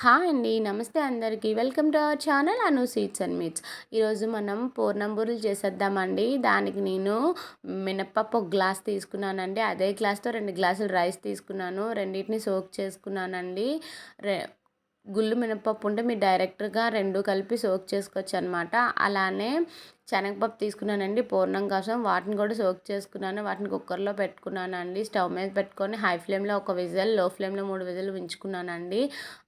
Hi అండి నమస్తే అందరికీ. Welcome to our channel Anu sweets and meats. ఈరోజు మనం పూర్ణంబూరులు చేసేద్దామండి. దానికి నేను మినప్పప్పు ఒక గ్లాస్ తీసుకున్నానండి. అదే గ్లాస్తో రెండు గ్లాసులు రైస్ తీసుకున్నాను. రెండింటిని సోక్ చేసుకున్నానండి. రె గుళ్ళు మినపప్పు ఉంటే మీరు డైరెక్ట్గా రెండు కలిపి సోక్ చేసుకోవచ్చు అనమాట అలానే శనగపప్పు తీసుకున్నానండి పూర్ణం కోసం. వాటిని కూడా సోక్ చేసుకున్నాను. వాటిని కుక్కర్లో పెట్టుకున్నానండి. స్టవ్ మీద పెట్టుకొని హై ఫ్లేమ్లో ఒక విజిల్లో ఫ్లేమ్లో మూడు విజిల్ ఉంచుకున్నానండి.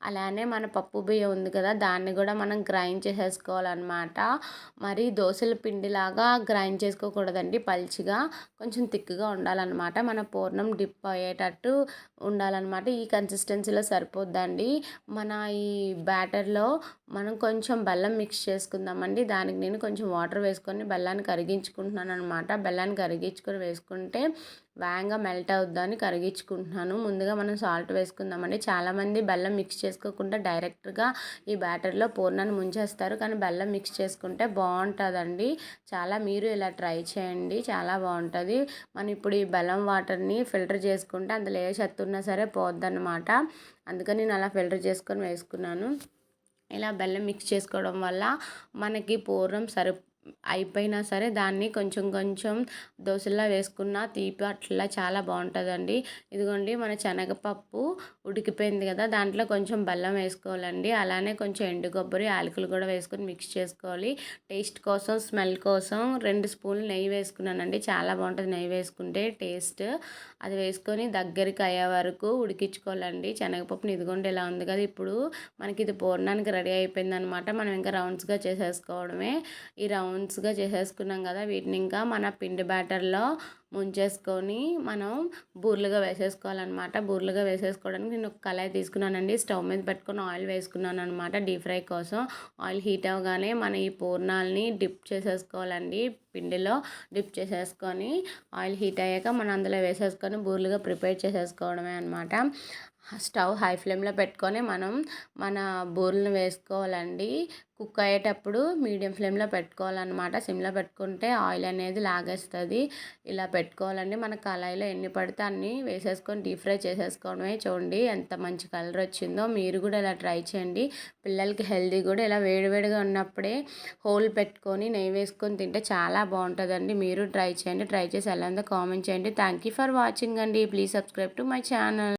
అలానే మన పప్పు బియ్యం ఉంది కదా దాన్ని కూడా మనం గ్రైండ్ చేసేసుకోవాలన్నమాట. మరి దోశల పిండిలాగా గ్రైండ్ చేసుకోకూడదండి పల్చిగా. కొంచెం తిక్కుగా ఉండాలన్నమాట. మన పూర్ణం డిప్ అయ్యేటట్టు ఉండాలన్నమాట. ఈ కన్సిస్టెన్సీలో సరిపోద్దండి. మన ఈ బ్యాటర్లో మనం కొంచెం బెల్లం మిక్స్ చేసుకుందామండి. దానికి నేను కొంచెం వాటర్ వేసుకొని బెల్లాన్ని కరిగించుకుంటున్నాను అనమాట బెల్లాన్ని కరిగించుకొని వేసుకుంటే వేగంగా మెల్ట్ అవుద్దని కరిగించుకుంటున్నాను. ముందుగా మనం సాల్ట్ వేసుకుందామండి. చాలామంది బెల్లం మిక్స్ చేసుకోకుండా డైరెక్ట్గా ఈ బ్యాటర్లో పూర్ణాన్ని ముంచేస్తారు. కానీ బెల్లం మిక్స్ చేసుకుంటే బాగుంటుందండి. చాలా మీరు ఇలా ట్రై చేయండి. చాలా బాగుంటుంది. మనం ఇప్పుడు ఈ బెల్లం వాటర్ని ఫిల్టర్ చేసుకుంటే అందులో ఏ చెత్త ఉన్నా సరే పోద్దన్నమాట. అందుకని నేను అలా ఫిల్టర్ చేసుకొని వేసుకున్నాను. ఇలా బెల్లం మిక్స్ చేసుకోవడం వల్ల మనకి పూర్వం సరి అయిపోయినా సరే దాన్ని కొంచెం కొంచెం దోశలా వేసుకున్న తీపి అట్లా చాలా బాగుంటుందండి. ఇదిగోండి మన శనగపప్పు ఉడికిపోయింది కదా దాంట్లో కొంచెం బెల్లం వేసుకోవాలండి. అలానే కొంచెం ఎండు కొబ్బరి యాలకులు కూడా వేసుకొని మిక్స్ చేసుకోవాలి. టేస్ట్ కోసం స్మెల్ కోసం రెండు స్పూన్లు నెయ్యి వేసుకున్నానండి. చాలా బాగుంటుంది నెయ్యి వేసుకుంటే టేస్ట్. అది వేసుకొని దగ్గరికి అయ్యే వరకు ఉడికించుకోవాలండి. శనగపప్పుని ఇదిగోండి ఇలా ఉంది కదా ఇప్పుడు మనకి ఇది పూర్ణానికి రెడీ అయిపోయింది అనమాట మనం ఇంకా రౌండ్స్గా చేసేసుకోవడమే. ఈ రౌండ్ రౌండ్స్గా చేసేసుకున్నాం కదా వీటిని ఇంకా మన పిండి బ్యాటర్లో ముంచేసుకొని మనం బూర్లుగా వేసేసుకోవాలన్నమాట. బూర్లుగా వేసేసుకోవడానికి నేను ఒక కళాయి తీసుకున్నానండి. స్టవ్ మీద పెట్టుకొని ఆయిల్ వేసుకున్నాను అనమాట డీప్ ఫ్రై కోసం. ఆయిల్ హీట్ అవ్వగానే మన ఈ పూర్ణాలని డిప్ చేసేసుకోవాలండి. పిండిలో డిప్ చేసేసుకొని ఆయిల్ హీట్ అయ్యాక మనం అందులో వేసేసుకొని బూర్లుగా ప్రిపేర్ చేసేసుకోవడమే అనమాట స్టవ్ హై ఫ్లేమ్లో పెట్టుకొని మనం మన బూరెలను వేసుకోవాలండి. కుక్ అయ్యేటప్పుడు మీడియం ఫ్లేమ్లో పెట్టుకోవాలన్నమాట. సిమ్లో పెట్టుకుంటే ఆయిల్ అనేది లాగేస్తుంది. ఇలా పెట్టుకోవాలండి. మన కళాయిలో ఎన్ని పడితే అన్ని వేసేసుకొని డీప్ ఫ్రై చేసేసుకోవడమే. చూడండి ఎంత మంచి కలర్ వచ్చిందో. మీరు కూడా ఇలా ట్రై చేయండి. పిల్లలకి హెల్దీ కూడా ఇలా వేడివేడిగా ఉన్నప్పుడే హోల్ పెట్టుకొని నెయ్యి వేసుకొని తింటే చాలా బాగుంటుందండి. మీరు ట్రై చేయండి. ట్రై చేసి ఎలా ఉందో కామెంట్ చేయండి. థ్యాంక్ యూ ఫర్ వాచింగ్ అండి. Please subscribe to my channel